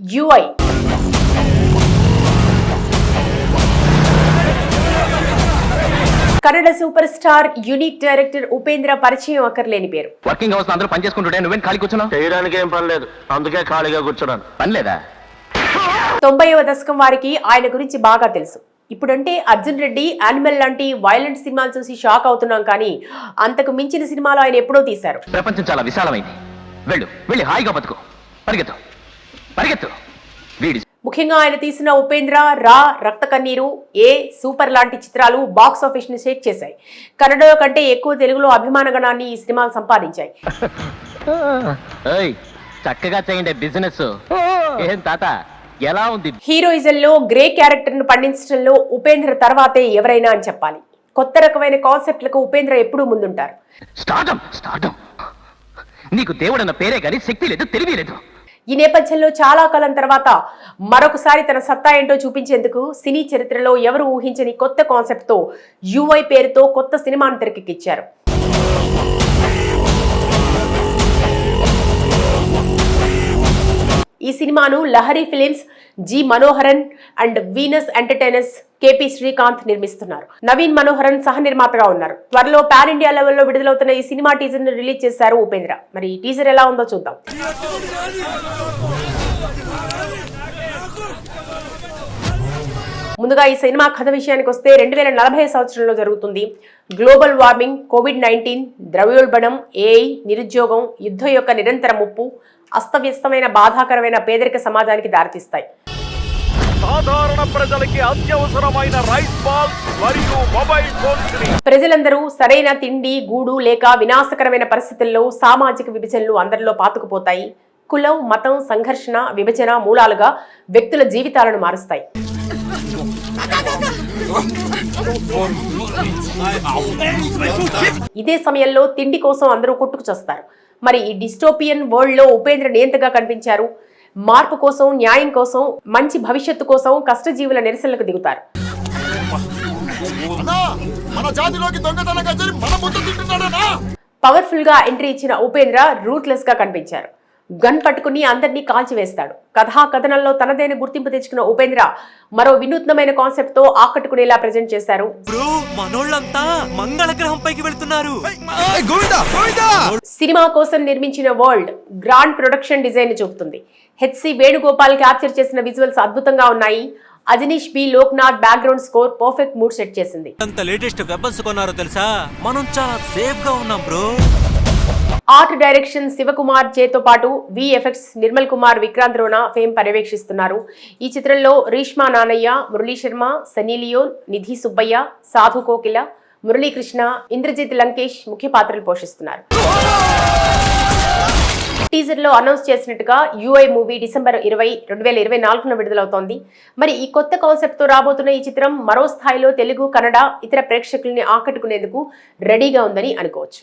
UI. Kannada super star unique director Upendra పరిచయం అక్కర్లేని పేరు. వర్కింగ్ అవర్స్ అందరూ పని చేసుకుంటుంటే నువ్వేం ఖాళీ కూర్చున్నావు? చేయడానికి ఏం పని లేదు. అందుకే ఖాళీగా కూర్చున్నాను. పని లేదా? తొంభైవ దశకం వారికి ఆయన గురించి బాగా తెలుసు. ఇప్పుడంటే అర్జున్ రెడ్డి యానిమల్ లాంటి వైలెంట్ సినిమాలు చూసి షాక్ అవుతున్నాం కానీ అంతకు మించిన సినిమాలు ఆయన ఎప్పుడో తీశారు. ప్రపంచం చాలా విశాలమైంది. వెళ్ళు వెళ్ళి హాయిగా బతుకు. పరిగెత్తు. పరిగెత్తు. వీడి ముఖ్యంగా ఆయన తీసిన ఉపేంద్ర రా రక్త కన్నీరు ఏ సూపర్ లాంటి చిత్రాలు బాక్స్ ఆఫీస్ని షేక్ చేశాయి. కన్నడ కంటే ఎక్కువ తెలుగులో అభిమాన గణాన్ని ఈ సినిమాలు సంపాదించాయి. చక్కగా చేయండి బిజినెస్. ఏం తాత ఎలా ఉంది? హీరోయిజంలో గ్రే క్యారెక్టర్ను పండించడంలో ఉపేంద్ర తర్వాతే ఎవరైనా అని చెప్పాలి. కొత్త రకమైన కాన్సెప్ట్లకు ఉపేంద్ర ఎప్పుడూ ముందుంటారు. స్టార్టం స్టార్టం నీకు దేవుడన్న పేరే గాని శక్తి లేదు తెలివి లేదు. ఈ నేపథ్యంలో చాలా కాలం తర్వాత మరొకసారి తన సత్తా ఏంటో చూపించేందుకు సినీ చరిత్రలో ఎవరు ఊహించని కొత్త కాన్సెప్ట్తో పేరుతో కొత్త సినిమాను తెరకెక్కించారు ఈ సినిమాను Lahari Films G Manoharan and Venus Entertainers KP Srikanth నిర్మిస్తున్నారు. నవీన్ మనోహరన్ సహ నిర్మాతగా ఉన్నారు. త్వరలో పాన్ ఇండియా లెవెల్లో విడుదలవుతున్న ఈ సినిమా టీజర్ను రిలీజ్ చేశారు ఉపేంద్ర. మరి ఈ టీజర్ ఎలా ఉందో చూద్దాం. ముందుగా ఈ సినిమా కథ విషయానికి వస్తే రెండు వేల నలభై సంవత్సరంలో జరుగుతుంది. గ్లోబల్ వార్మింగ్ కోవిడ్ నైన్టీన్ ద్రవ్యోల్బణం ఏఐ నిరుద్యోగం యుద్ధం యొక్క నిరంతర ముప్పు అస్తవ్యస్తమైన బాధాకరమైన పేదరిక సమాజానికి దారితీస్తాయి. సాధారణ ప్రజలకి అత్యవసరమైన రైస్ బాల్స్ మరియు మొబైల్ ఫోన్స్ ప్రజలందరూ సరైన తిండి గూడు లేక వినాశకరమైన పరిస్థితుల్లో సామాజిక విభజనలు అందరిలో పాతుకుపోతాయి. కులం మతం సంఘర్షణ విభజన మూలాలుగా వ్యక్తుల జీవితాలను మారుస్తాయి. ఇదే సమయంలో తిండి కోసం అందరూ కొట్టుకు చేస్తారు. మరి ఈ డిస్టోపియన్ వరల్డ్లో ఉపేంద్ర నియంతగా కనిపించారు? మార్పు కోసం న్యాయం కోసం మంచి భవిష్యత్తు కోసం కష్టజీవుల నిరసనలకు దిగుతారు. పవర్ఫుల్గా ఎంట్రీ ఇచ్చిన ఉపేంద్ర రూట్లెస్గా కనిపించారు. గన్ పట్టుకుని అందరినీ కాల్చివేస్తాడు కథా కథనంలో తనదైన గుర్తింపు తెచ్చుకున్న ఉపేంద్ర మరో వినూత్నమైన కాన్సెప్ట్తో ఆకట్టుకునేలా ప్రజెంట్ చేశారు. బ్రో మనోళ్ళంతా మంగళ గ్రహం పైకి వెళ్తున్నారు. సినిమా కోసం నిర్మించిన వరల్డ్ గ్రాండ్ ప్రొడక్షన్ డిజైన్ చూపుతుంది. హెచ్సి వేణుగోపాల్ క్యాప్చర్ చేసిన విజువల్స్ అద్భుతంగా ఉన్నాయి. Ajaneesh B Loknath background score perfect mood set చేసింది. అంత లేటెస్ట్ వెపన్స్ కొన్నారో తెలుసా? మనం చాలా సేఫ్గా ఉన్నాం బ్రో. ఆర్ట్ డైరెక్షన్ శివకుమార్ చేతో పాటు విఎఫ్ఎక్స్ నిర్మల్ కుమార్ విక్రాంత్ రోనా ఫేమ్ పర్యవేక్షిస్తున్నారు. ఈ చిత్రంలో రీష్మా నానయ్య మురళీ శర్మ సన్నీ లియోన్ నిధి సుబ్బయ్య సాధు కోకిల మురళీకృష్ణ ఇంద్రజిత్ లంకేష్ ముఖ్య పాత్రలు పోషిస్తున్నారు. టీజర్లో అనౌన్స్ చేసినట్టుగా యూఐ మూవీ డిసెంబర్ ఇరవై రెండు వేల ఇరవై నాలుగున విడుదలవుతోంది. మరి ఈ కొత్త కాన్సెప్ట్తో రాబోతున్న ఈ చిత్రం మరో స్థాయిలో తెలుగు కన్నడ ఇతర ప్రేక్షకుల్ని ఆకట్టుకునేందుకు రెడీగా ఉందని అనుకోవచ్చు.